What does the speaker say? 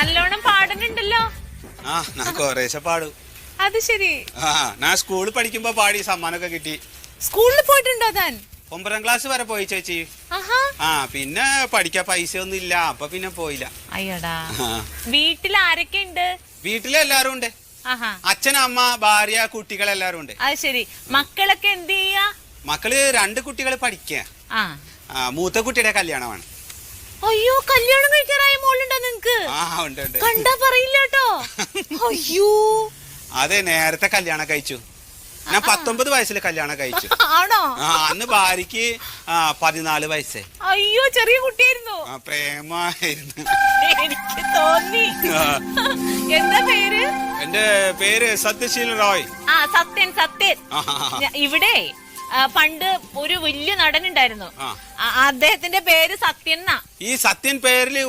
നല്ലോണം പാടുന്നുണ്ടല്ലോ. ആ ഞാൻ പാടും. അത് ശരി. ആ ഞാൻ സ്കൂളിൽ പഠിക്കുമ്പോ പാടി സമ്മാനമൊക്കെ കിട്ടി. സ്കൂളിൽ പോയിട്ടുണ്ടോ താൻ? ഒമ്പതാം ക്ലാസ് വരെ പോയി ചേച്ചി. ആ പിന്നെ പഠിക്കാൻ പൈസ ഒന്നും ഇല്ല. അപ്പൊ പിന്നെ പോയില്ല. അയ്യടാ. വീട്ടിൽ ആരൊക്കെ ഉണ്ട്? വീട്ടിലെല്ലാരും ഉണ്ട്. ആഹാ. അച്ഛൻ അമ്മ ഭാര്യ കുട്ടികൾ എല്ലാരും ഉണ്ട്. അത് ശരി. മക്കളൊക്കെ എന്ത് ചെയ്യാ? മക്കൾ രണ്ട് കുട്ടികൾ പഠിക്കുക മൂത്ത കുട്ടിയുടെ കല്യാണമാണ്. അയ്യോ കല്യാണം കഴിക്കാറായ കണ്ടാ പറയില്ല കേട്ടോ അയ്യോ. അതെ നേരത്തെ കല്യാണം കഴിച്ചു. ഞാൻ പത്തൊമ്പത് വയസ്സിൽ കല്യാണം കഴിച്ചു. ആണോ? ആ അന്ന് ഭാര്യക്ക് ആ പതിനാല് വയസ്സേ. അയ്യോ ചെറിയ കുട്ടിയായിരുന്നു. ആ പ്രേമായിരുന്നു. എനിക്ക് തോന്നി. ആ. എന്താ പേര്? എന്റെ പേര് സത്യശീൽ റോയ്. ആ സത്യൻ സത്യൻ. ആ, ഞ- ഇവിടെ ആ, പണ്ട് ഒരു വലിയ നടൻ ഉണ്ടായിരുന്നു ആ. ആ, അദ്ദേഹത്തിന്റെ പേര് സത്യൻ എന്നാ. ഈ സത്യൻ പേരിൽ